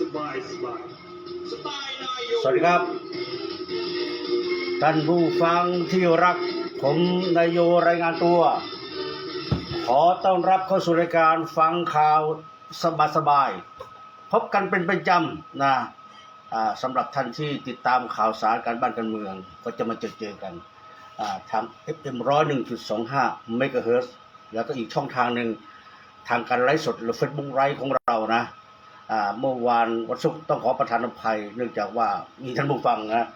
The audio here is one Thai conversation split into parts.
สบายสบายสบายนายโยสวัสดีครับ ท่านผู้ฟังที่รัก ผมนายโยรายงานตัว ขอต้อนรับเข้าสู่รายการฟังข่าวสบายๆพบกันเป็นประจำนะสำหรับท่านที่ติดตามข่าวสารการบ้านการเมือง ก็จะมาเจอเจอกันทาง FM ร้อยหนึ่งจุดสองห้าเมกะเฮิร์แล้วก็อีกช่องทางหนึ่งทางการไลฟ์สดหรือเฟซบุ๊กไลฟ์ของเรานะ เมื่อวานวันศุกร์ต้องขอประทานอภัย เนื่องจากว่ามีท่านผู้ฟังนะ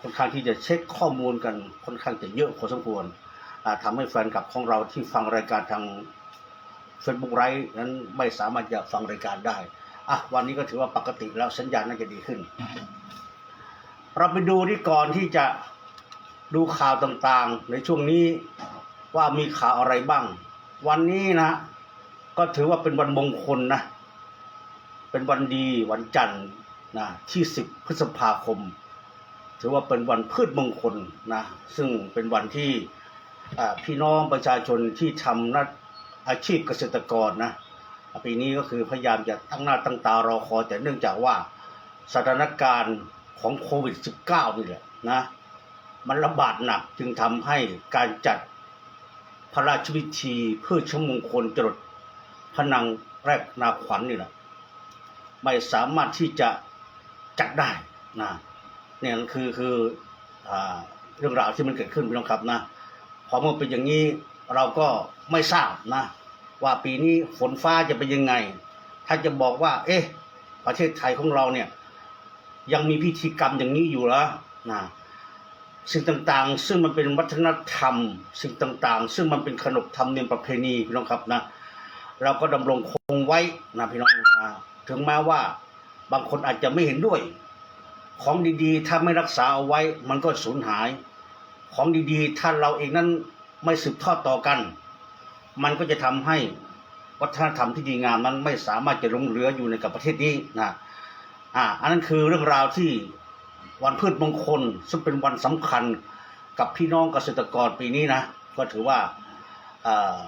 ค่อนข้างที่จะเช็คข้อมูลกันค่อนข้างจะเยอะพอสมควรอ่าทำให้แฟนคลับของเราที่ฟังรายการทางเฟซบุ๊กไลฟ์นั้นไม่สามารถจะฟังรายการได้อะวันนี้ก็ถือว่าปกติแล้วสัญญาณน่าจะดีขึ้น เราไปดูที่ก่อนที่จะดูข่าวต่างๆ ในช่วงนี้ว่ามีข่าวอะไรบ้าง วันนี้นะ ก็ถือว่าเป็นวันมงคลนะ เป็นวันดีวันจันทร์นะที่ 10 พฤษภาคม ถือว่าเป็นวันพืชมงคลนะซึ่งเป็นวันที่พี่น้องประชาชนที่ทำนักอาชีพเกษตรกรนะปีนี้ก็คือพยายามจะตั้งหน้าตั้งตารอคอยแต่เนื่องจากว่าสถานการณ์ของโควิด -19 นี่แหละนะมันระบาดหนักจึงทำให้การจัดพระราชพิธีพืชมงคลจรดพนังแรกนาขวัญนี่แหละ ไม่สามารถที่จะจัดได้นะเนี่ยคือคืออเรื่องราวที่มันเกิดขึ้นพี่น้องครับนะพอมื่อเป็นอย่างนี้เราก็ไม่ทราบนะ ว่าปีนี้ฝนฟ้าจะเป็นยังไง ถ้าจะบอกว่า เอ๊ะ ประเทศไทยของเราเนี่ย ยังมีพิธีกรรมอย่างนี้อยู่เหรอนะสิ่งต่างๆ ซึ่งมันเป็นวัฒนธรรม สิ่งต่างๆ ซึ่งมันเป็นขนบธรรมเนียมประเพณีพี่น้องครับนะ เราก็ดำรงคงไว้นะพี่น้องนะ ถึงแม้ว่าบางคนอาจจะไม่เห็นด้วย ของดีๆ ถ้าไม่รักษาเอาไว้มันก็สูญหาย ของดีๆ ถ้าเราเองนั้นไม่สืบทอดต่อกัน มันก็จะทำให้วัฒนธรรมที่ดีงามนั้นไม่สามารถจะลงเหลืออยู่ในกับประเทศนี้นะอ่าอันนั้นคือเรื่องราวที่วันพืชมงคล ซึ่งเป็นวันสำคัญกับพี่น้องเกษตรกรปีนี้นะ ก็ถือว่าอ่า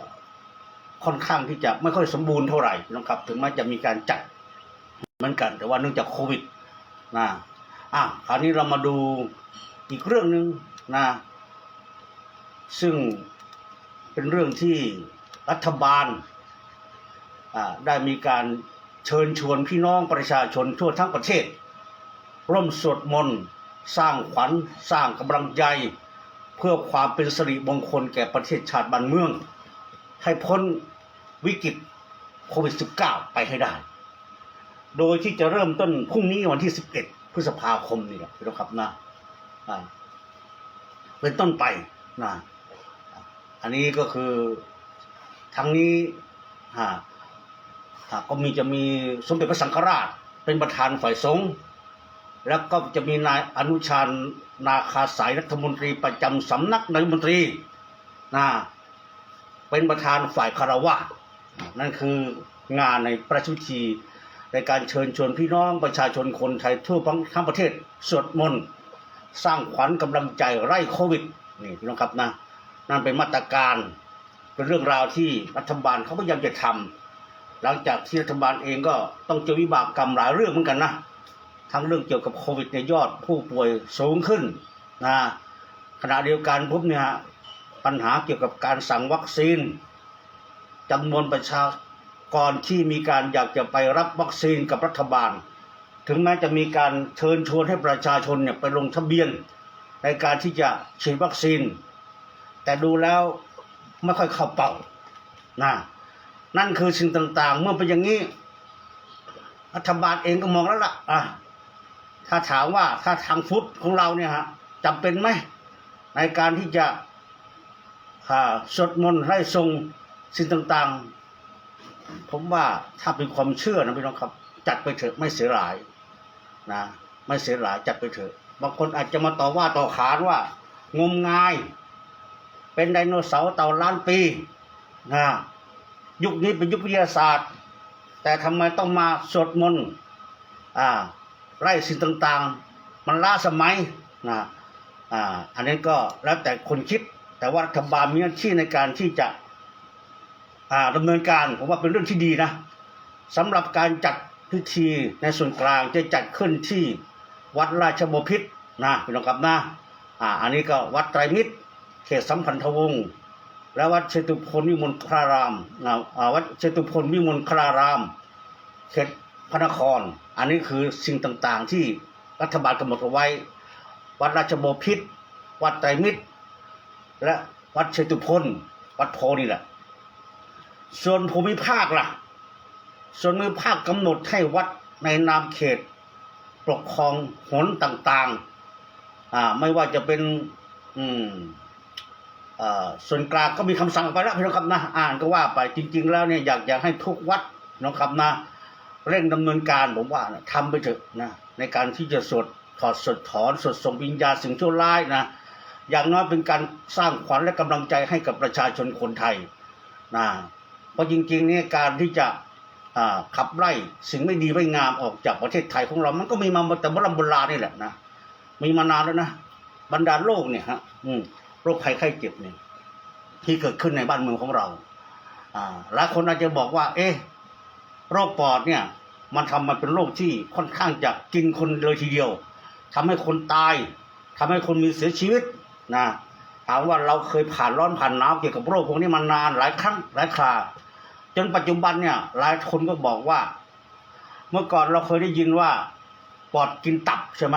ค่อนข้างที่จะไม่ค่อยสมบูรณ์เท่าไหร่นะครับ ถึงแม้จะมีการจัด เหมือนกันแต่ว่าเนื่องจากโควิดนะอะคราวนี้เรามาดูอีกเรื่องหนึ่งนะซึ่งเป็นเรื่องที่รัฐบาลอ่าได้มีการเชิญชวนพี่น้องประชาชนทั่วทั้งประเทศ ร่วมสวดมนต์สร้างขวัญสร้างกำลังใจ เพื่อความเป็นสิริมงคลแก่ประเทศชาติบ้านเมือง ให้พ้นวิกฤตโควิด -19 ไปให้ได้ โดยที่จะเริ่มต้นพรุ่งนี้วันที่11พฤษภาคมนี่แหละพี่น้องครับนะอ่าเป็นต้นไปนะอันนี้ก็คือทั้งนี้ฮะก็มีจะมีสมเด็จพระสังฆราช เป็นประธานฝ่ายสงฆ์แล้วก็จะมีนายอนุชาญนาคาสายรัฐมนตรีประจำสำนักนายมนตรีนะเป็นประธานฝ่ายคารวะนั่นคืองานในพระชพิธี ในการเชิญชวนพี่น้องประชาชนคนไทยทั่วทั้งประเทศสวดมนต์สร้างขวัญกำลังใจไล่โควิดนี่พี่น้องครับนะนั่นเป็นมาตรการเป็นเรื่องราวที่รัฐบาลเขาพยายามจะทำหลังจากที่รัฐบาลเองก็ต้องเจอวิบากกรรมหลายเรื่องเหมือนกันนะทั้งเรื่องเกี่ยวกับโควิดในยอดผู้ป่วยสูงขึ้นนะขณะเดียวกันพบเนี่ยปัญหาเกี่ยวกับการสั่งวัคซีนจำนวนประชา กรที่มีการอยากจะไปรับวัคซีนกับรัฐบาล ถึงแม้จะมีการเชิญชวนให้ประชาชนเนี่ยไปลงทะเบียน ในการที่จะฉีดวัคซีน แต่ดูแล้วไม่ค่อยเข้าเป้านะนั่นคือสิ่งต่างๆ เมื่อเป็นอย่างนี้ รัฐบาลเองก็มองแล้วล่ะอะถ้าถามว่าถ้าทางฟุตของเราเนี่ยฮะจำเป็นไหมในการที่จะสวดมนต์ไล่ทรงสิ่งต่างๆ ผมว่าถ้าเป็นความเชื่อนะพี่น้องครับ จัดไปเถอะไม่เสียหลายนะ ไม่เสียหลายจัดไปเถอะ บางคนอาจจะมาต่อว่าต่อขานว่างมงาย เป็นไดโนเสาร์เต่าล้านปีนะยุคนี้เป็นยุควิทยาศาสตร์ แต่ทำไมต้องมาสวดมนต์อ่าไล่สิ่งต่างๆ มันล้าสมัยนะอ่าอันนี้ก็แล้วแต่คนคิดแต่ว่ารัฐบาลมีหน้าที่ในการที่จะ อ่าดำเนินการผมว่าเป็นเรื่องที่ดีนะสำหรับการจัดพิธีในส่วนกลางจะจัดขึ้นที่วัดราชบพิตรนะพี่น้องครับนะอ่าอันนี้ก็วัดไตรมิตร เขตสัมพันธวงศ์และวัดเชตุพนวิมลครารามนะอ่าวัดเชตุพนวิมลคราราม เขตพระนคร อันนี้คือสิ่งต่างๆที่รัฐบาลกำหนดเอาไว้ วัดราชบพิตรวัดไตรมิตร และวัดเชตุพนวัดโพนี่แหละ ส่วนภูมิภาคล่ะ ส่วนภูมิภาคกำหนดให้วัดในนามเขต ปกครองหนต่างๆ อ่า ไม่ว่าจะเป็น อืมอ่าส่วนกลางก็มีคำสั่งออกไปแล้วพี่น้องครับนะอ่านก็ว่าไปจริง ๆ แล้วเนี่ยอยากอยากให้ทุกวัดน้องครับนะเร่งดำเนินการผมว่านะทำไปเถอะนะในการที่จะสวดถอดสวดถอนสวดส่งวิญญาณสิ่งชั่วร้ายนะอย่างน้อยเป็นการสร้างขวัญและกำลังใจให้กับประชาชนคนไทยนะ ราะจริงๆเนี่ยการที่จะขับไล่สิ่งไม่ดีไม่งามออกจากประเทศไทยของเรา มันก็มีมาแต่โบราณโบราณนี่แหละนะมีมานานแล้วนะบรรดาโรคเนี่ยฮะโรคภัยไข้เจ็บเนี่ยที่เกิดขึ้นในบ้านเมืองของเราหลายคนอาจจะบอกว่า เอ๊ะโรคปอดเนี่ย มันทำมันเป็นโรคที่ค่อนข้างจะกินคนเลยทีเดียวทำให้คนตายทำให้คนมีเสียชีวิตนะถามว่าเราเคยผ่านร้อนผ่านหนาวเกี่ยวกับโรคพวกนี้มานานหลายครั้งหลายครา จนปัจจุบันเนี่ย หลายคนก็บอกว่า เมื่อก่อนเราเคยได้ยินว่าปอดกินตับใช่ไหม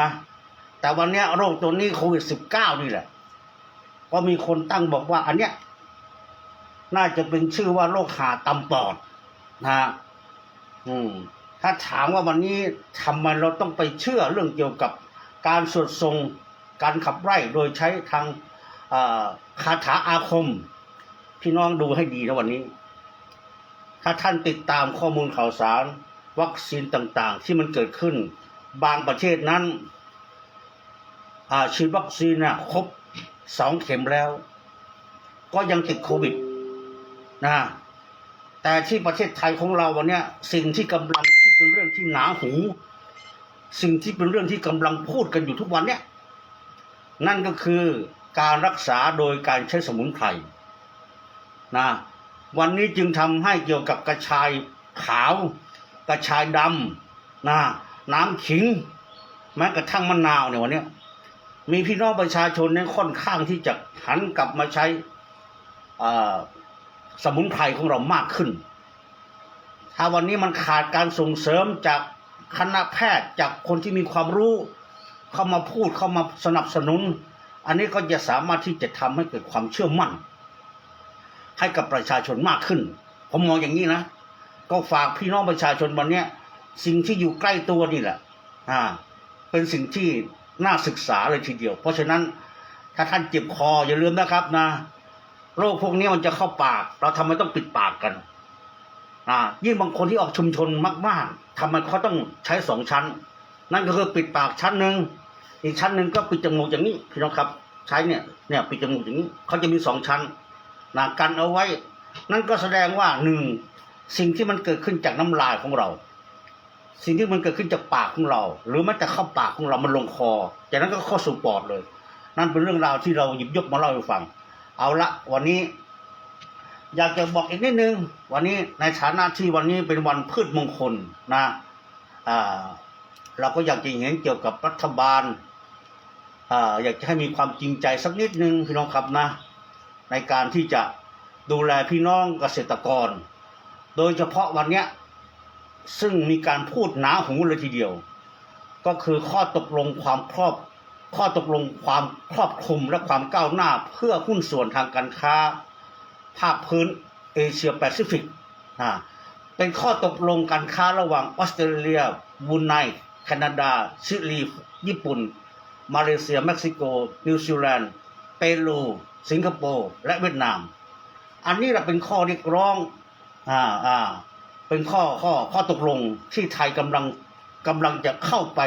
แต่วันนี้โรคตัวนี้โควิดสิบเก้านี่แหละ ก็มีคนตั้งบอกว่า อันเนี้ยน่าจะเป็นชื่อว่าโรคหาตำปอดนะฮะอืม ถ้าถามว่าวันนี้ทำไมเราต้องไปเชื่อเรื่องเกี่ยวกับการสวดทรงการขับไล่โดยใช้ทางคาถาอาคม พี่น้องดูให้ดีนะวันนี้ ถ้าท่านติดตามข้อมูลข่าวสาร วัคซีนต่างๆ ที่มันเกิดขึ้น บางประเทศนั้นฉีดวัคซีนนะครบสองเข็มแล้ว ก็ยังติดโควิดนะแต่ที่ประเทศไทยของเราวันนี้สิ่งที่กำลังที่เป็นเรื่องที่หนาหู สิ่งที่เป็นเรื่องที่กำลังพูดกันอยู่ทุกวันเนี้ยนั่นก็คือการรักษาโดยการใช้สมุนไพรนะ วันนี้จึงทำให้เกี่ยวกับกระชายขาว กระชายดำนะน้ำขิง แม้กระทั่งมะนาวเนี่ยวันนี้มีพี่น้องประชาชนเนี่ยค่อนข้างที่จะหันกลับมาใช้สมุนไพรของเรามากขึ้น ถ้าวันนี้มันขาดการส่งเสริมจากคณะแพทย์จากคนที่มีความรู้ เข้ามาพูดเข้ามาสนับสนุน อันนี้ก็จะสามารถที่จะทำให้เกิดความเชื่อมั่น ให้กับประชาชนมากขึ้น ผมมองอย่างนี้นะ ก็ฝากพี่น้องประชาชนวันนี้สิ่งที่อยู่ใกล้ตัวนี่แหละอ่าเป็นสิ่งที่น่าศึกษาเลยทีเดียว เพราะฉะนั้นถ้าท่านเจ็บคออย่าลืมนะครับนะโรคพวกนี้มันจะเข้าปาก เราทำไมต้องปิดปากกันอ่ายิ่งบางคนที่ออกชุมชนมากๆทำไมเขาต้องใช้สองชั้น นั่นก็คือปิดปากชั้นหนึ่งอีกชั้นหนึ่งก็ปิดจมูกอย่างนี้พี่น้องครับ ใช้เนี่ยเนี่ยปิดจมูกอย่างนี้เขาจะมีสองชั้น นะกันเอาไว้ นั่นก็แสดงว่าหนึ่งสิ่งที่มันเกิดขึ้นจากน้ำลายของเรา สิ่งที่มันเกิดขึ้นจากปากของเรา หรือแม้แต่เข้าปากของเรามันลงคอจากนั้นก็เข้าสู่ปอดเลย นั่นเป็นเรื่องราวที่เราหยิบยกมาเล่าให้ฟัง เอาละวันนี้ อยากจะบอกอีกนิดนึง วันนี้ในฐานะที่วันนี้เป็นวันพืชมงคลนะอ่าเราก็อยากจะเห็นเกี่ยวกับรัฐบาลอ่าอยากจะให้มีความจริงใจสักนิดนึงพี่น้องครับนะ ในการที่จะดูแลพี่น้องเกษตรกร โดยเฉพาะวันนี้ซึ่งมีการพูดหนาหูเลยทีเดียว ก็คือข้อตกลงความครอบข้อตกลงความครอบคลุมและความก้าวหน้าเพื่อหุ้นส่วนทางการค้า ภาคพื้นเอเชียแปซิฟิกเป็นข้อตกลงการค้าระหว่างออสเตรเลียบรูไนแคนาดา ชิลี ญี่ปุ่น มาเลเซีย เม็กซิโก นิวซีแลนด์ เปรู สิงคโปร์และเวียดนาม อันนี้แหละเป็นข้อเรียกร้องอ่าอ่าเป็นข้อข้อข้อตกลงที่ไทยกำลังกำลังจะเข้าไป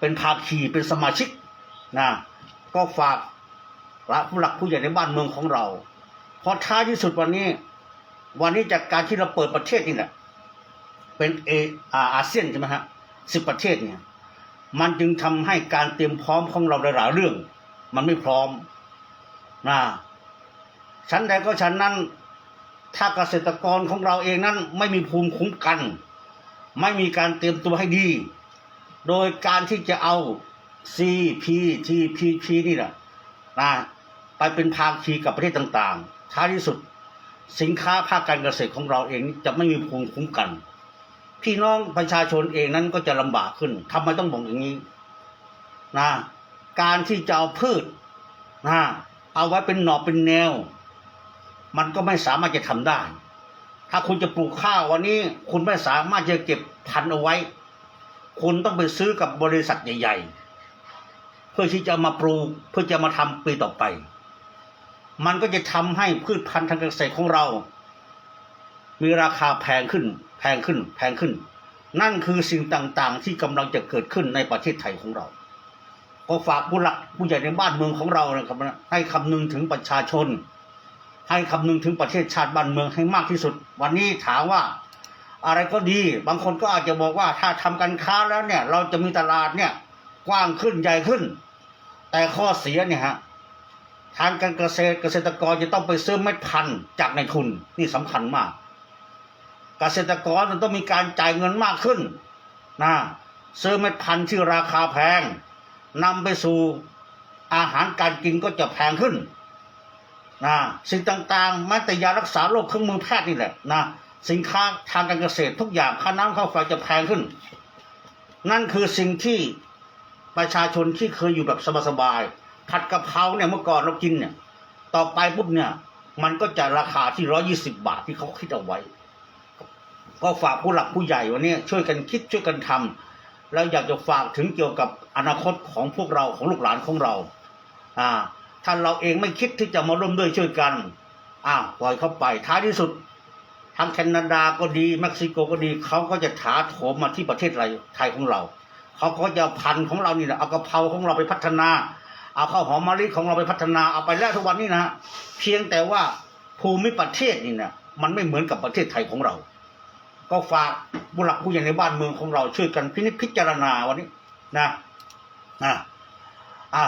เป็นภาคีเป็นสมาชิกนะก็ฝากผู้หลักผู้ใหญ่ในบ้านเมืองของเราเพราะท้ายที่สุดวันนี้ วันนี้จากการที่เราเปิดประเทศนี่แหละเป็นเออาอาเซียนใช่ไหมฮะสิบประเทศเนี่ย มันจึงทำให้การเตรียมพร้อมของเราหลายๆเรื่อง มันไม่พร้อม นะชั้นใดก็ชั้นนั้น ถ้าเกษตรกรของเราเองนั้น ไม่มีภูมิคุ้มกัน ไม่มีการเตรียมตัวให้ดี โดยการที่จะเอา CPTPP นี่แหละนะไปเป็นภาคีกับประเทศต่างๆ ท้ายที่สุดสินค้าภาคการเกษตรของเราเองจะไม่มีภูมิคุ้มกัน พี่น้องประชาชนเองนั้นก็จะลำบากขึ้นทำไมต้องบอกอย่างนี้นะการที่จะเอาพืชนะ เอาไว้เป็นหน่อเป็นแนว มันก็ไม่สามารถจะทำได้ ถ้าคุณจะปลูกข้าววันนี้ คุณไม่สามารถจะเก็บพันเอาไว้ คุณต้องไปซื้อกับบริษัทใหญ่ๆ เพื่อที่จะมาปลูกเพื่อจะมาทำปีต่อไป มันก็จะทำให้พืชพันธุ์ทางเกษตรของเรา มีราคาแพงขึ้น แพงขึ้น แพงขึ้น นั่นคือสิ่งต่างๆ ที่กำลังจะเกิดขึ้นในประเทศไทยของเรา ก็ฝากผู้หลักผู้ใหญ่ในบ้านเมืองของเรานะครับนะให้คำนึงถึงประชาชน ให้คำนึงถึงประเทศชาติบ้านเมืองให้มากที่สุด วันนี้ถามว่า อะไรก็ดี บางคนก็อาจจะบอกว่าถ้าทำการค้าแล้วเนี่ย เราจะมีตลาดเนี่ยกว้างขึ้นใหญ่ขึ้น แต่ข้อเสียเนี่ยฮะทางการเกษตรเกษตรกรจะต้องไปซื้อเม็ดพันธุ์จากในทุนนี่สำคัญมาก เกษตรกรมันต้องมีการจ่ายเงินมากขึ้นนะซื้อเม็ดพันธุ์ที่ราคาแพง นำไปสู่อาหารการกินก็จะแพงขึ้นนะสิ่งต่างๆแม้แต่ยารักษาโรคเครื่องมือแพทย์นี่แหละนะสินค้าทางการเกษตรทุกอย่างค่าน้ำค่าไฟจะแพงขึ้น นั่นคือสิ่งที่ประชาชนที่เคยอยู่แบบสบายๆผัดกะเพราเนี่ยเมื่อก่อนเรากินเนี่ย ต่อไปปุ๊บเนี่ยมันก็จะราคาที่ร้อยี่สิบาทที่เขาคิดเอาไว้ ก็ฝากผู้หลักผู้ใหญ่วันนี้ช่วยกันคิดช่วยกันทำ แล้วอยากจะฝากถึงเกี่ยวกับอนาคตของพวกเราของลูกหลานของเราอ่าถ้าเราเองไม่คิดที่จะมาร่วมด้วยช่วยกันอ้าวปล่อยเข้าไปท้ายที่สุดทางแคนาดาก็ดีเม็กซิโกก็ดีเขาก็จะถาโถมมาที่ประเทศไทยของเราเขาก็จะพันธุ์ของเรานี่แหละเอากระเพราของเราไปพัฒนา เอาข้าวหอมมะลิของเราไปพัฒนาเอาไปแล้วทุกวันนี้นะเพียงแต่ว่าภูมิประเทศนี่เนี่ยมันไม่เหมือนกับประเทศไทยของเรา ก็ฝากผู้หลักผู้ใหญ่ในบ้านเมืองของเราช่วยกันพินิจพิจารณาวันนี้นะอะอะ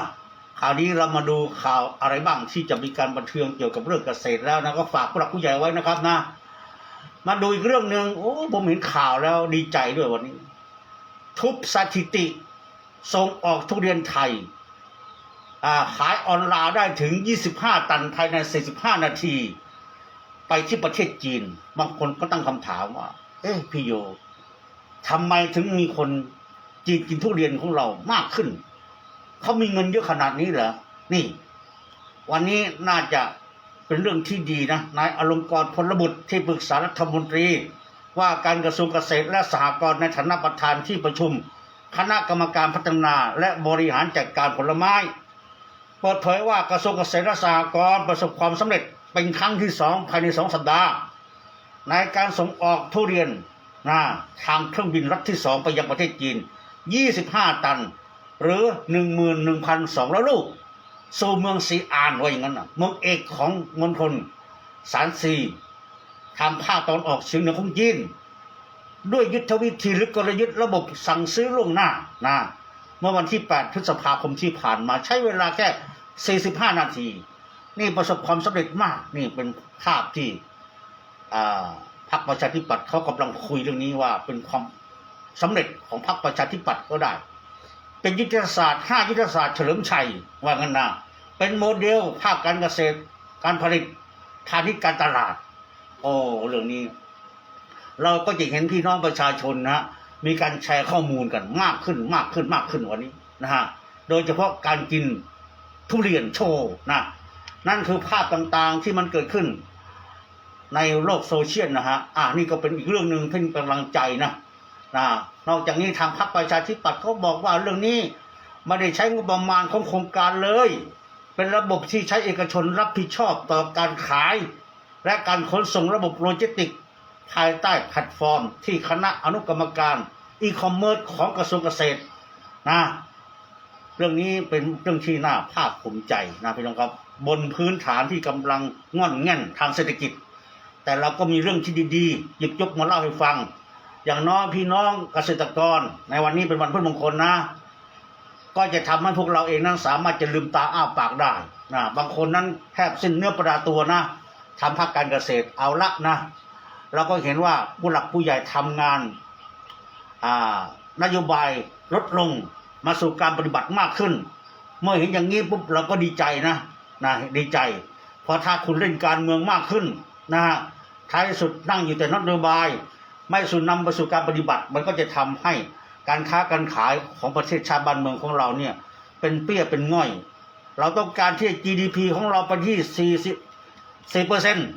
ข่าวนี้เรามาดูข่าวอะไรบ้างที่จะมีการบันเทิงเกี่ยวกับเรื่องเกษตรแล้วนะก็ฝากผู้หลักผู้ใหญ่ไว้นะครับนะ มาดูอีกเรื่องหนึ่งโอ้ผมเห็นข่าวแล้วดีใจด้วยวันนี้ ทุบสถิติส่งออกทุเรียนไทยอ่าขายออนไลน์ได้ถึง 25 ตันภายใน 45 นาที ไปที่ประเทศจีน บางคนก็ตั้งคำถามว่า เอ๊ะพี่โยทำไมถึงมีคนจีนกินทุเรียนของเรามากขึ้น เขามีเงินเยอะขนาดนี้เหรอ นี่ วันนี้น่าจะเป็นเรื่องที่ดีนะ นายอลงกรณ์พลบุตรที่ปรึกษารัฐมนตรี ว่าการกระทรวงเกษตรและสหกรณ์ในฐานะประธานที่ประชุม คณะกรรมการพัฒนาและบริหารจัดการผลไม้ เปิดเผยว่ากระทรวงเกษตรและสหกรณ์ประสบความสำเร็จเป็นครั้งที่สองภายในสองสัปดาห์ ในการส่งออกทุเรียนนะทางเครื่องบินรัฐที่สองไปยังประเทศจีน 25 ตัน หรือ 11,200 ลูก สู่เมืองซีอานว่าอย่างนั้นนะเมืองเอกของมณฑลสารซีทางภาคตอนออกเฉียงเหนือของจีน ด้วยยุทธวิธีหรือกลยุทธ์ระบบสั่งซื้อล่วงหน้านะเมื่อวันที่ 8 พฤษภาคมที่ผ่านมาใช้เวลาแค่ 45 นาที นี่ประสบความสำเร็จมากนี่เป็นภาพที่ พรรคประชาธิปัตย์เขากำลังคุยเรื่องนี้ว่าเป็นความสำเร็จของพรรคประชาธิปัตย์ก็ได้ เป็นยุทธศาสตร์ห้ายุทธศาสตร์เฉลิมชัยว่างันนะเป็นโมเดลภาคการเกษตร การผลิตพาณิชย์การตลาด โอ้เรื่องนี้ เราก็จะเห็นพี่น้องประชาชนนะฮะมีการแชร์ข้อมูลกันมากขึ้นมากขึ้นมากขึ้นวันนี้นะฮะโดยเฉพาะการกินทุเรียนโชว์นะนั่นคือภาพต่างๆที่มันเกิดขึ้น ในโลกโซเชียลนะฮะอ่านี่ก็เป็นอีกเรื่องหนึ่งที่กำลังใจนะนะนอกจากนี้ทางพรรคประชาธิปัตย์เขาบอกว่าเรื่องนี้ไม่ได้ใช้งบประมาณของโครงการเลย เป็นระบบที่ใช้เอกชนรับผิดชอบต่อการขาย และการขนส่งระบบโลจิสติก ภายใต้แพลตฟอร์ม ที่คณะอนุกรรมการอีคอมเมิร์ซของกระทรวงเกษตรนะเรื่องนี้เป็นเรื่องที่น่าภาคภูมิใจนะพี่น้องครับ บนพื้นฐานที่กำลังง่อนแง่นทางเศรษฐกิจ แต่เราก็มีเรื่องที่ดีๆ หยิบยกมาเล่าให้ฟัง อย่างน้อยพี่น้องเกษตรกร ในวันนี้เป็นวันพุธมงคลนะ ก็จะทำให้พวกเราเองนั้นสามารถจะลืมตาอ้าปากได้นะบางคนนั้นแทบสิ้นเนื้อประดาตัวนะทำภาคการเกษตรเอาละนะเราก็เห็นว่าผู้หลักผู้ใหญ่ทำงานนโยบายลดลงมาสู่การปฏิบัติมากขึ้น เมื่อเห็นอย่างนี้ปุ๊บเราก็ดีใจนะนะดีใจ เพราะถ้าคุณเล่นการเมืองมากขึ้น นะฮะท้ายสุดนั่งอยู่แต่นโยบาย ไม่สู่นำไปสู่การปฏิบัติ มันก็จะทำให้การค้าการขายของประเทศชาติบ้านเมืองของเราเนี่ยเป็นเปี้ยเป็นง่อย เราต้องการที่ GDP ของเราไปที่40 4เปอร์เซ็นต์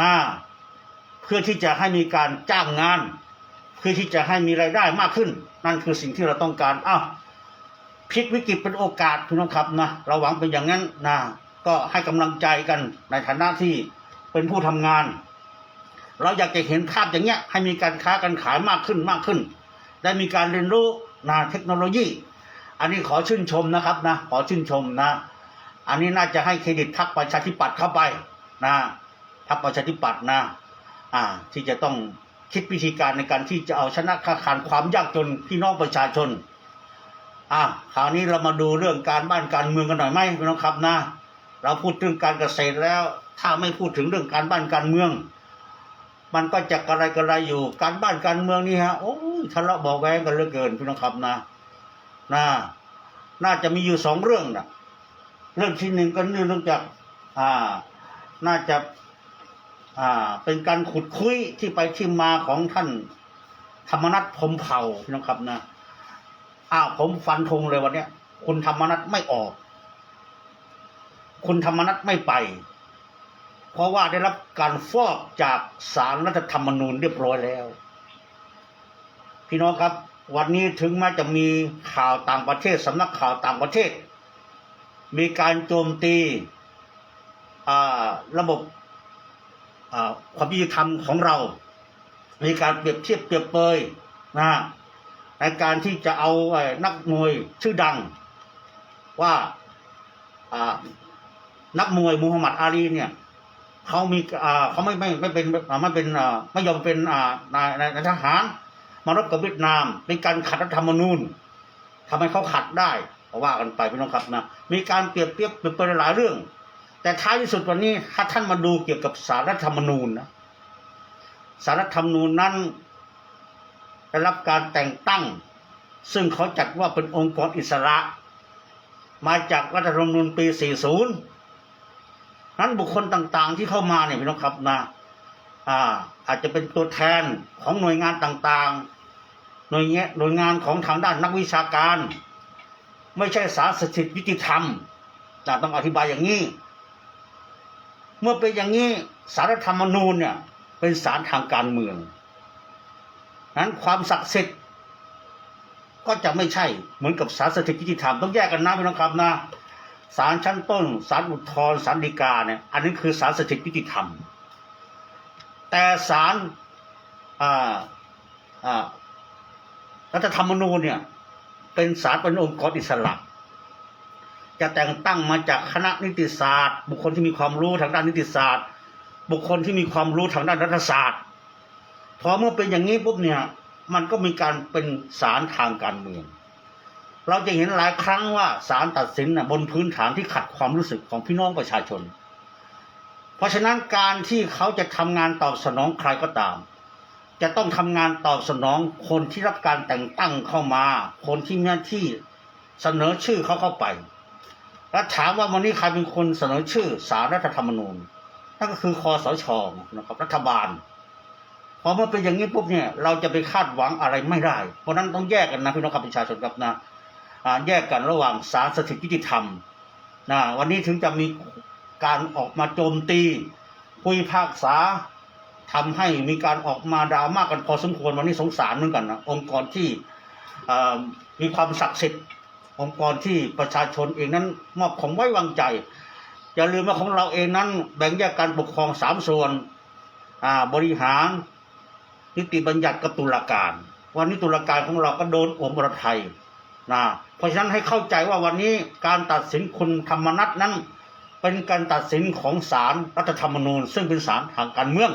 นะเพื่อที่จะให้มีการจ้างงาน เพื่อที่จะให้มีรายได้มากขึ้น นั่นคือสิ่งที่เราต้องการอ้าวพลิกวิกฤตเป็นโอกาสพี่น้องครับนะเราหวังเป็นอย่างนั้นนะก็ให้กำลังใจกันในฐานะที่ เป็นผู้ทำงาน เราอยากจะเห็นภาพอย่างเงี้ยให้มีการค้าการขายมากขึ้นมากขึ้น ได้มีการเรียนรู้นะเทคโนโลยี อันนี้ขอชื่นชมนะครับนะขอชื่นชมนะ อันนี้น่าจะให้เครดิตพรรคประชาธิปัตย์เข้าไปนะพรรคประชาธิปัตย์นะอ่าที่จะต้องคิดวิธีการในการที่จะเอาชนะค้าขานความยากจนพี่น้องประชาชนอ่าคราวนี้เรามาดูเรื่องการบ้านการเมืองกันหน่อยไหมพี่น้องครับนะ เราพูดเรื่องการเกษตรแล้ว ถ้าไม่พูดถึงเรื่องการบ้านการเมือง มันก็จะกระไรกระไรอยู่ การบ้านการเมืองนี่ฮะโอ้ยทะเลาะบาะแวงกันเหลือเกินพี่น้องครับนะนะน่าจะมีอยู่สองเรื่องนะเรื่องที่หนึ่งก็เนื่องจากอ่า น่าจะอ่า เป็นการขุดคุยที่ไปที่มาของท่านธรรมนัฐพมเผ่าพี่น้องครับนะอ้าวผมฟันธงเลยวันเนี้ยคุณธรรมนัฐไม่ออก คุณธรรมนัฐไม่ไป เพราะว่าได้รับการฟอกจากสารรัฐธรรมนูญเรียบร้อยแล้ว พี่น้องครับ วันนี้ถึงแม้จะมีข่าวต่างประเทศสำนักข่าวต่างประเทศ มีการโจมตีระบบความยุติธรรมของเรา มีการเปรียบเทียบเปรียบเปยนะในการที่จะเอานักมวยชื่อดังว่า นักมวยมูฮัมหมัดอาลีเนี่ยเขามีอ่าเขาไม่ไม่ไม่เป็นอ่าไม่เป็นอ่าไม่ยอมเป็นอ่านายนายทหารมารบกับเวียดนามเป็นการขัดรัฐธรรมนูญทำให้เขาขัดได้ก็ว่ากันไปพี่น้องครับนะมีการเปรียบเทียบเปรียบเปรยหลายเรื่อง แต่ท้ายที่สุดวันนี้ถ้าท่านมาดูเกี่ยวกับสารรัฐธรรมนูญนะสารรัฐธรรมนูญนั้นได้รับการแต่งตั้ง ซึ่งเขาจัดว่าเป็นองค์กรอิสระ มาจากรัฐธรรมนูญปี 40 นั้นบุคคลต่างๆ ที่เข้ามาเนี่ยพี่น้องครับนะอ่า อาจจะเป็นตัวแทนของหน่วยงานต่างๆ หน่วยงหน่วยงานของทางด้านนักวิชาการ ไม่ใช่สารสถิตยุติธรรมจะต้องอธิบายอย่างนี้ เมื่อเป็นอย่างนี้สารธรรมนูญเนี่ย เป็นสารทางการเมือง นั้นความศักดิ์สิทธิ์ก็จะไม่ใช่เหมือนกับสารสถิตยุติธรรมต้องแยกกันนะพี่น้องครับนะ ศาลชั้นต้นศาลอุทธรณ์ศาลฎีกาเนี่ยอันนี้คือสารสถิตยุติธรรม แต่ศาลรัฐธรรมนูญเนี่ยเป็นศาลเป็นองค์กรอิสระ จะแต่งตั้งมาจากคณะนิติศาสตร์ บุคคลที่มีความรู้ทางด้านนิติศาสตร์ บุคคลที่มีความรู้ทางด้านรัฐศาสตร์พอเมื่อเป็นอย่างนี้ปุ๊บเนี่ย มันก็มีการเป็นศาลทางการเมือง เราจะเห็นหลายครั้งว่าศาลตัดสินนะบนพื้นฐานที่ขัดความรู้สึกของพี่น้องประชาชน เพราะฉะนั้นการที่เขาจะทำงานตอบสนองใครก็ตาม จะต้องทำงานตอบสนองคนที่รับการแต่งตั้งเข้ามา คนที่มีหน้าที่เสนอชื่อเขาเข้าไป แล้วถามว่าวันนี้ใครเป็นคนเสนอชื่อสารรัฐธรรมนูญนั่นก็คือคอสชนะครับรัฐบาลพอมันเป็นอย่างนี้ปุ๊บเนี่ยเราจะไปคาดหวังอะไรไม่ได้ เพราะฉะนั้นต้องแยกกันนะพี่น้องประชาชนครับนะ แยกกันระหว่างสารสถิตยุติธรรมนะวันนี้ถึงจะมีการออกมาโจมตีผู้พิพากษาทำให้มีการออกมาดราม่ากันพอสมควรวันนี้สงสารเหมือนกันนะองค์กรที่มีความศักดิ์สิทธิ์องค์กรที่ประชาชนเองนั้นมอบของไว้วางใจ อย่าลืมว่าของเราเองนั้นแบ่งแยกการปกครองสามส่วนบริหาร นิติบัญญัติกับตุลาการ วันนี้ตุลาการของเราก็โดนอมรไทยนะ เพราะฉะนั้นให้เข้าใจว่าวันนี้การตัดสินคุณธรรมนัตนั้น เป็นการตัดสินของศาลรรัฐธรรมนูญ ซึ่งเป็นศาลทางการเมือง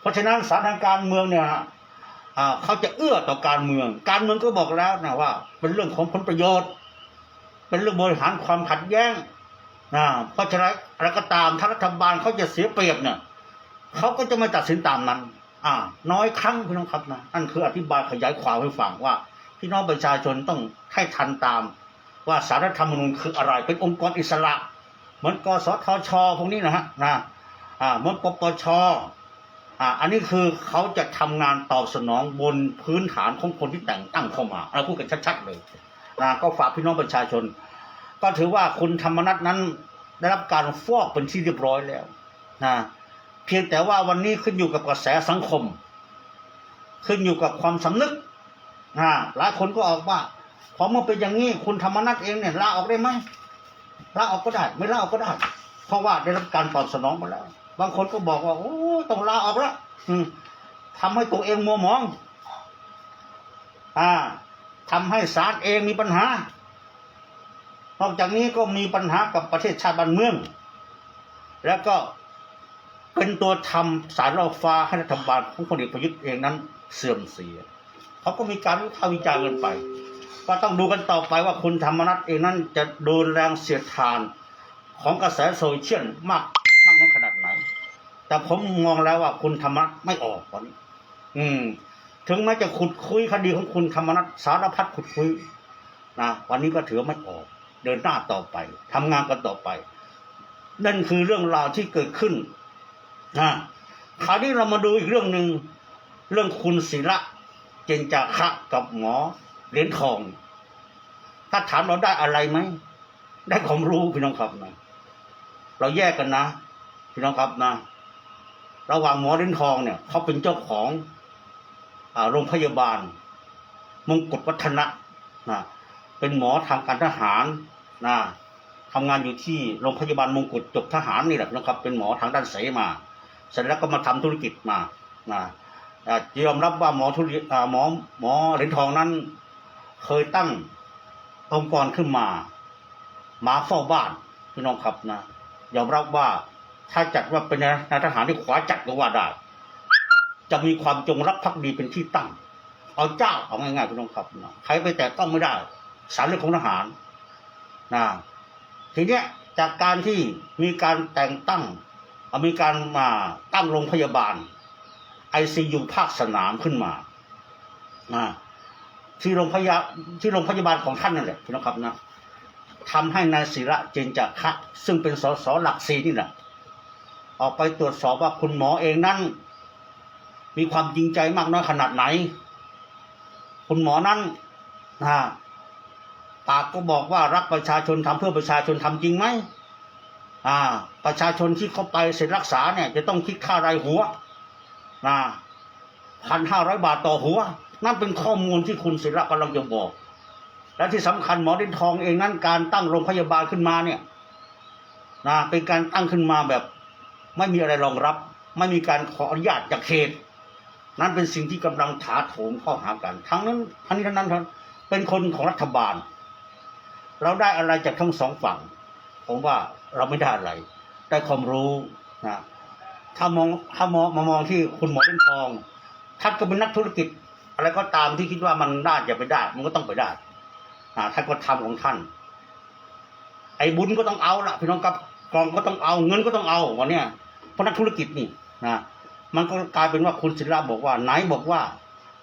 เพราะฉะนั้นศาลทางการเมืองเนี่ยเขาจะเอื้อต่อการเมือง การเมืองก็บอกแล้วนะว่า เป็นเรื่องของผลประโยชน์ เป็นเรื่องบริหารความขัดแย้งนะเพราะฉะนั้นอะไรก็ตามถ้ารัฐบาลเขาจะเสียเปรียบเนี่ยเขาก็จะไม่ตัดสินตามนั้น อ่า น้อยครั้งพี่น้องครับนะนั่นคืออธิบายขยายความให้ฟังว่า พี่น้องประชาชนต้องให้ทันตาม ว่าสารธรรมนูญคืออะไร เป็นองค์กรอิสระ เหมือนกสทช พวกนี้นะฮะนะอ่าเหมือนปปชอ่าอันนี้คือเขาจะทำงานตอบสนองบนพื้นฐานของคนที่แต่งตั้งเข้ามาเราพูดกันชัดๆเลยนะก็ฝากพี่น้องประชาชน ก็ถือว่าคุณธรรมนัฐนั้นได้รับการฟอกเป็นที่เรียบร้อยแล้วนะเพียงแต่ว่าวันนี้ขึ้นอยู่กับกระแสสังคม ขึ้นอยู่กับความสำนึก นะหลายคนก็ออกว่าพอมื่อเป็นอย่างนี้คุณธรรมนัฐเองเนี่ยลาออกได้ไหมลาออกก็ได้ ไม่ลาออกก็ได้ เพราะว่าได้รับการตอบสนองมาแล้ว บางคนก็บอกว่าโอ้ต้องลาออกแล้วอืมทำให้ตัวเองมัวหมอง อ่าทำให้ศาลเองมีปัญหานอกจากนี้ก็มีปัญหากับประเทศชาติบ้านเมือง แล้วก็เป็นตัวทำสารรอฟ้าให้รัฐบาลของพลเอกประยุทธ์เองนั้นเสื่อมเสีย เขาก็มีการวิพากษ์วิจารณ์กันไป ก็ต้องดูกันต่อไปว่าคุณธรรมนัฐเองนั้นจะโดนแรงเสียดทาน ของกระแสโซเชียลมากมากน้อยขนาดไหน แต่ผมมองแล้วว่าคุณธรรมนัฐไม่ออกตอนนี้อืม ถึงแม้จะขุดคุยคดีของคุณธรรมนัฐสารพัดขุดคุยนะวันนี้ก็ถือไม่ออก เดินหน้าต่อไปทำงานกันต่อไป นั่นคือเรื่องราวที่เกิดขึ้นนะคราวนี้เรามาดูอีกเรื่องหนึ่งเรื่องคุณศิระ จนจาคะกับหมอเหรียญทอง ถ้าถามเราได้อะไรไหม ได้ความรู้พี่น้องครับนะเราแยกกันนะ พี่น้องครับนะ ระหว่างหมอเหรียญทองเนี่ยเขาเป็นเจ้าของอโรงพยาบาล มงกุฎวัฒนะนะเป็นหมอทางการทหารนะทำงานอยู่ที่โรงพยาบาลมงกุฎจบทหารนี่แหละนะครับ เป็นหมอทางด้านเสมา เสร็จแล้วก็มาทำธุรกิจมานะ ยอมรับว่าหมอธุรกิจอ่าหมอหมอเหรียญทองนั้น เคยตั้งองค์กรขึ้นมาหมาเฝ้าบ้านพี่น้องครับนะยอมรับว่าถ้าจัดว่าเป็นนายทหารที่ขวาจัดก็ว่าได้ จะมีความจงรักภักดีเป็นที่ตั้ง เอาเจ้าเอาง่ายๆพี่น้องครับนะใครไปแตะต้องไม่ได้ สารเรื่องของทหารนะทีเนี้ยจากการที่มีการแต่งตั้งมีการมาตั้งโรงพยาบาล ไอซียูภาคสนามขึ้นมาที่โรงพยาที่โรงพยาบาลของท่านนั่นแหละพี่น้องครับนะทำให้นายศิระเจนจักระซึ่งเป็นสสหลักสี่นี่แหละออกไปตรวจสอบว่าคุณหมอเองนั้น มีความจริงใจมากน้อยขนาดไหน คุณหมอนั้นนะปากก็บอกว่ารักประชาชนทำเพื่อประชาชนทำจริงไหมอ่า ประชาชนที่เข้าไปเสร็จรักษาเนี่ย จะต้องคิดค่าไรายหัว นะพันห้าร้อยบาทต่อหัว นั่นเป็นข้อมูลที่คุณศิระกำลังจะบอก และที่สำคัญหมอดินทองเองนั้นการตั้งโรงพยาบาลขึ้นมาเนี่ยนะเป็นการตั้งขึ้นมาแบบ ไม่มีอะไรรองรับ ไม่มีการขออนุญาตจากเขตนั่นเป็นสิ่งที่กำลังถาโถมเข้าหากัน ทั้งนั้นทั้งนี้ทั้งนั้นเป็นคนของรัฐบาล เราได้อะไรจากทั้งสองฝั่ง ผมว่าเราไม่ได้อะไร ได้ความรู้นะ ถ้ามองถ้ามองมามองที่คุณหมอเล่นทองท่านก็เป็นนักธุรกิจ อะไรก็ตามที่คิดว่ามันน่าจะไปได้ มันก็ต้องไปได้อ่าท่านก็ทำของท่าน ไอ้บุญก็ต้องเอาละพี่น้องครับกองก็ต้องเอาเงินก็ต้องเอาวันเนี้ยเพราะนักธุรกิจนี่นะมันก็กลายเป็นว่าคุณศิลาบอกว่าไหนบอกว่า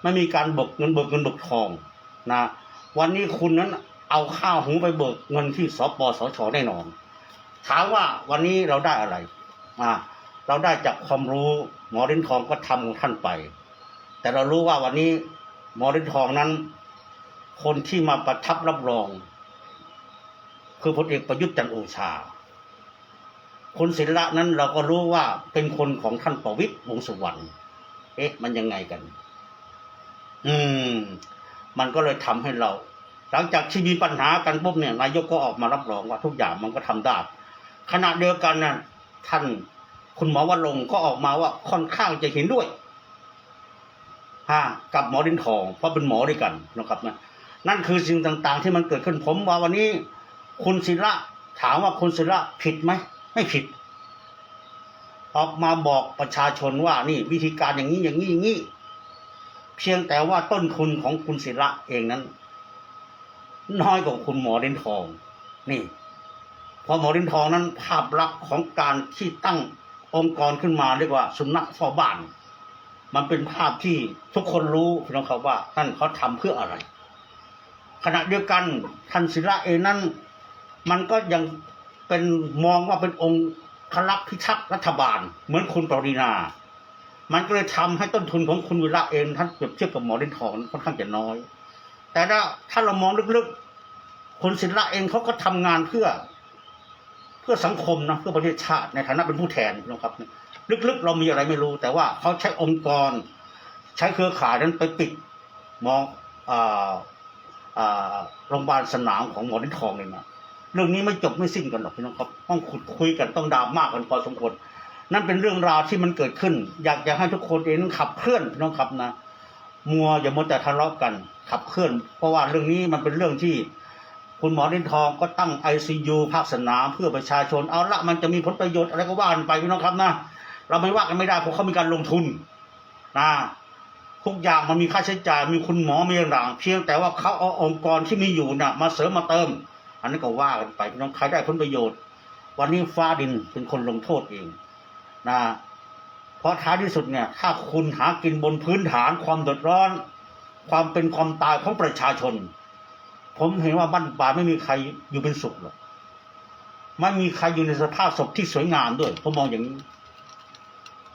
ไม่มีการเบิกเงินเบิกเงินเบิกทองนะวันนี้คุณนั้นเอาข้าวหุงไปเบิกเงินที่สปสชแน่นอน ถามว่าวันนี้เราได้อะไรอ่า เราได้จากความรู้หมอเรนทองก็ทำของท่านไป แต่เรารู้ว่าวันนี้หมอเรนทองนั้น คนที่มาประทับรับรอง คือพลเอกประยุทธ์จันโอชาคุณศิละนั้นเราก็รู้ว่าเป็นคนของท่านประวิตรวงสุวรรณเอ๊ะ มันยังไงกัน อืม มันก็เลยทำให้เรา หลังจากที่มีปัญหากันปุ๊บเนี่ยนายกก็ออกมารับรองว่าทุกอย่างมันก็ทำได้ขณะเดียวกันนะท่าน คุณหมอวรงค์ก็ออกมาว่าค่อนข้างจะเห็นด้วยฮะกับหมอดินทอง เพราะเป็นหมอด้วยกันนะครับนะนั่นคือสิ่งต่าง ๆ ที่มันเกิดขึ้นผมว่าวันนี้ คุณศิระถามว่าคุณศิระผิดไหมไม่ผิด ออกมาบอกประชาชนว่านี่วิธีการอย่างนี้อย่างนี้อย่างนี้เพียงแต่ว่าต้นทุนของคุณศิระเองนั้น น้อยกว่าคุณหมอเดนทอง นี่ พอหมอเดนทองนั้น ภาพลักษณ์ของการที่ตั้ง องค์กรขึ้นมาเรียกว่าสุนัขเฝ้าบ้าน มันเป็นภาพที่ทุกคนรู้พี่น้องครับว่าท่านเขาทำเพื่ออะไร ขณะเดียวกันท่านศิระเองนั้น มันก็ยังเป็นมองว่าเป็นองค์คลักพิทักษ์รัฐบาล เหมือนคุณปรินา มันก็เลยทำให้ต้นทุนของคุณวิระเองท่านเปรียบเทียบกับหมอเดนทองค่อนข้างจะน้อย แต่ถ้าถ้าเรามองลึกๆคุณศิระเองเขาก็ทำงานเพื่อ เพื่อสังคมนะเพื่อประเทศชาติในฐานะเป็นผู้แทนนะครับ ลึกๆ เรามีอะไรไม่รู้ แต่ว่าเขาใช้องค์กร ใช้เครือข่ายนั้นไปปิดมองโรงพยาบาลสนามของหมอเดนทองเลยนะเรื่องนี้ไม่จบไม่สิ้นกันหรอกพี่น้องครับ ต้องขุดคุยกันต้องดาม่ากกันพอสมควรนั่นเป็นเรื่องราวที่มันเกิดขึ้น อยากจะให้ทุกคนเองขับเคลื่อนพี่น้องครับนะมัวอย่ามัวแต่ทะเลาะกันขับเคลื่อน เพราะว่าเรื่องนี้มันเป็นเรื่องที่ คุณหมอเดนทองก็ตั้งไอซียูภาคสนามเพื่อประชาชน เอาละมันจะมีผลประโยชน์อะไรก็ว่ากันไปพี่น้องครับนะ เราไม่ว่ากันไม่ได้เพราะเขามีการลงทุนนะทุกอย่างมันมีค่าใช้จ่ายมีคุณหมอมีหลังเพียงแต่ว่าเขาเอาองค์กรที่มีอยู่น่ะ มาเสริมมาเติม อันนี้นก็ว่ากันไปพี่น้องใครได้ผลประโยชน์ วันนี้ฟ้าดินเป็นคนลงโทษเองนะเพราะท้ายที่สุดเนี่ย ถ้าคุณหากินบนพื้นฐานความเดือดร้อน ความเป็นความตายของประชาชน ผมเห็นว่าบ้านป่าไม่มีใครอยู่เป็นสุขหรอกไม่มีใครอยู่ในสภาพศพที่สวยงามด้วย ผมมองอย่างนี้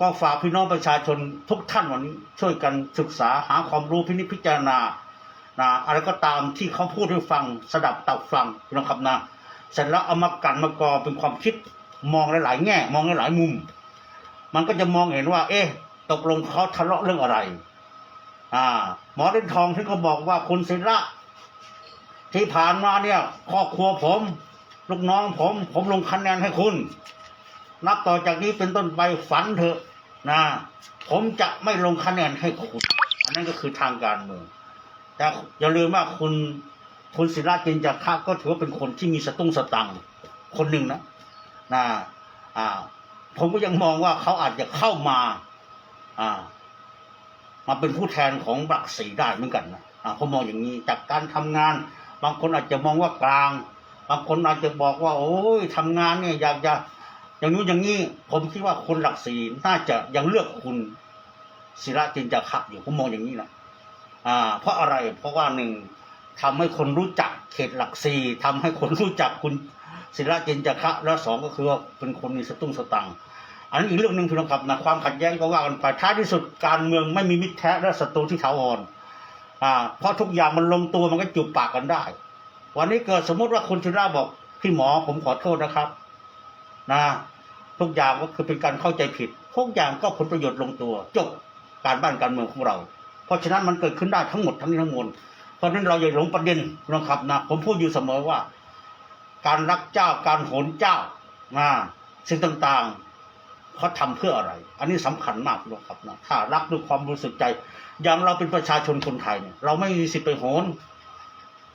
ก็ฝากพี่น้องประชาชนทุกท่านวันนี้ ช่วยกันศึกษาหาความรู้พินิจพิจารณานะอะไรก็ตามที่เขาพูดให้ฟังสดับตับฟังน้องครับนะเสร็จแล้วเอามากันมากอเป็นความคิดมองหลายๆแง่ มองหลายๆมุม มันก็จะมองเห็นว่า เอ๊ะตกลงเขาทะเลาะเรื่องอะไร อ่า หมอเดนทองที่เขาบอกว่าคุณศิระ ที่ผ่านมาเนี่ยครอบครัวผม ลูกน้องผม ผมลงคะแนนให้คุณ นับต่อจากนี้เป็นต้นไปฝันเถอะนะผมจะไม่ลงคะแนนให้คุณ อันนั้นก็คือทางการเมืองแต่อย่าลืมว่าคุณคุณศิระจินจาคะก็ถือว่าเป็นคนที่มีสตุ้งสตังคนหนึ่งนะนะอ่า ผมก็ยังมองว่าเขาอาจจะเข้ามา อ่า มาเป็นผู้แทนของบักสีได้เหมือนกันนะอ่าผมมองอย่างนี้จากการทำงาน บางคนอาจจะมองว่ากลาง บางคนอาจจะบอกว่า โอ้ยทำงานเนี่ยอยากจะอย่างนู้นอย่างนี้ผมคิดว่าคนหลักสี่น่าจะยังเลือกคุณศิระจินจาคะอยู่ผมมองอย่างนี้นะอ่า เพราะอะไรเพราะว่าหนึ่งทำให้คนรู้จักเขตหลักสี่ทำให้คนรู้จักคุณศิระจินจาคะแล้วสองก็คือว่าเป็นคนมีสตุ้งสตังค์อันนี้อีกเรื่องหนึ่งพี่น้องครับนะความขัดแย้งก็ว่ากันไปท้ายที่สุดการเมืองไม่มีมิตรแท้และศัตรูที่ถาวร อ่าเพราะทุกอย่างมันลงตัวมันก็จูบปากกันได้ วันนี้เกิดสมมติว่าคุณศิระบอกพี่หมอผมขอโทษนะครับ นะ ทุกอย่างก็คือเป็นการเข้าใจผิด ทุกอย่างก็ผลประโยชน์ลงตัว จบการบ้านการเมืองของเรา เพราะฉะนั้นมันเกิดขึ้นได้ทั้งหมดทั้งนี้ทั้งมวลเพราะฉะนั้นเราอย่าหลงประเด็นนะครับนะผมพูดอยู่เสมอว่า การรักเจ้าการโหนเจ้านะสิ่งต่างๆ เขาทำเพื่ออะไร อันนี้สำคัญมากนะครับนะถ้ารักด้วยความรู้สึกใจ อย่างเราเป็นประชาชนคนไทยเนี่ยเราไม่มีสิทธิ์ไปโหน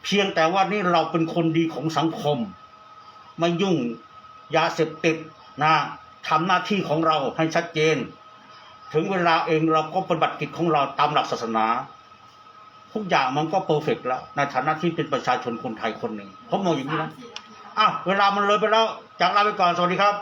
เพียงแต่ว่านี่เราเป็นคนดีของสังคม ไม่ยุ่งยาเสพติดนะทำหน้าที่ของเราให้ชัดเจน ถึงเวลาเองเราก็ปฏิบัติกิจของเราตามหลักศาสนา ทุกอย่างมันก็เพอร์เฟกแล้ว ในฐานะที่เป็นประชาชนคนไทยคนหนึ่งผมมองอย่างนี้นะอ้าวเวลามันเลยไปแล้วจากลาไปก่อน สวัสดีครับ